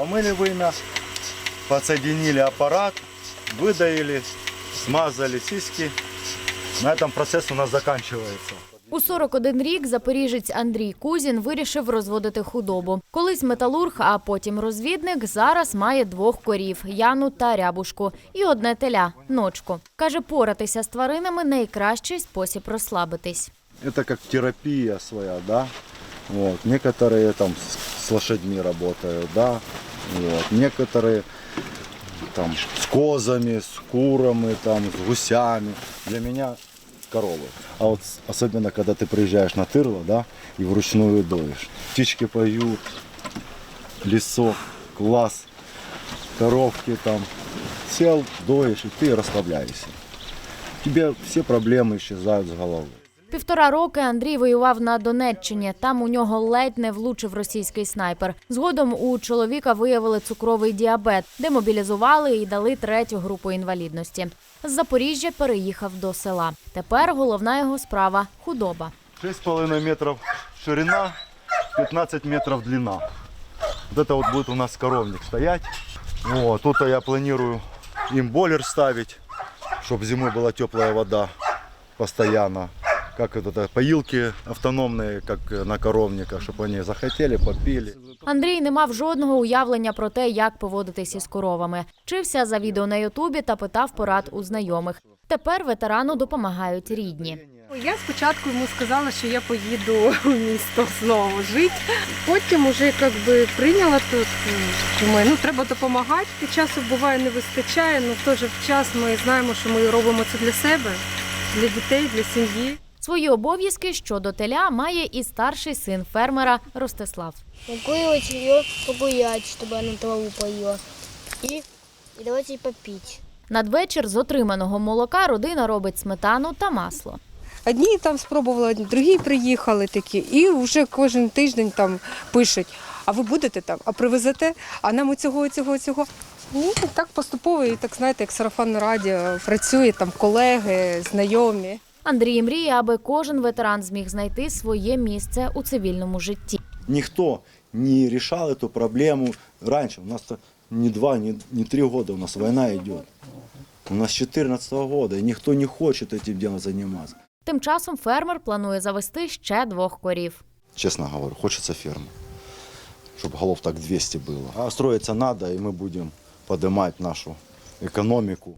Помыли вымя, подсоединили аппарат, выдаили, смазали сиськи. На этом процесс у нас заканчивается. У 41 рік запоріжець Андрій Кузін вирішив розводити худобу. Колись металург, а потім розвідник, зараз має двох корів Яну та Рябушку, і одне теля ночку. Каже, поратися з тваринами найкращий спосіб розслабитись. Это как терапия своя, да. Вот. Некоторые там с, с лошадьми работают, да. Вот. Некоторые там с козами, с курами, там, с гусями. Для меня коровы. А вот особенно, когда ты приезжаешь на тырло, да, и вручную доешь. Птички поют, лесок, класс, коровки там. Сел, доешь, и ты расслабляешься. Тебе все проблемы исчезают с головы. Півтора роки Андрій воював на Донеччині. Там у нього ледь не влучив російський снайпер. Згодом у чоловіка виявили цукровий діабет, демобілізували і дали третю групу інвалідності. З Запоріжжя переїхав до села. Тепер головна його справа худоба. 6,5 метров ширина, 15 метров длина. Вот это вот будет у нас коровник стоять. Вот, тут я планирую им бойлер ставить, чтобы зимой была теплая вода постоянно. Как это, это, поилки автономные, как на коровниках, чтобы они захотели, попили. Андрій не мав жодного уявлення про те, як поводитись із коровами. Вчився за відео на Ютубі та питав порад у знайомих. Тепер ветерану допомагають рідні. Я спочатку йому сказала, що я поїду у місто знову жити. Потім уже як би прийняла тут. м, Думаю, ну треба допомагати. Часу буває не вистачає, але в той же час ми знаємо, що ми робимо це для себе, для дітей, для сім'ї. Свої обов'язки щодо теля має і старший син фермера Ростислав. Выгуливать ее, погулять, чтобы она траву поела. И, и давать ей. Надвечір з отриманого молока родина робить сметану та масло. Одні там спробували, другі приїхали такі, і вже кожен тиждень там пишуть: а ви будете там, а привезете, а нам оцього, цього, цього. Ну, так поступово, і так знаєте, як сарафанне радіо працює там колеги, знайомі. Андрій мріє, аби кожен ветеран зміг знайти своє місце у цивільному житті. Никто не решал эту проблему раньше. У нас не два, не, не три года у нас война идет. У нас с 14 года, и никто не хочет этим делом заниматься. Тим часом фермер планує завести ще двох корів. Честно говорю, хочется ферму. Чтобы голов так 200 было. А строиться надо, и мы будем поднимать нашу экономику.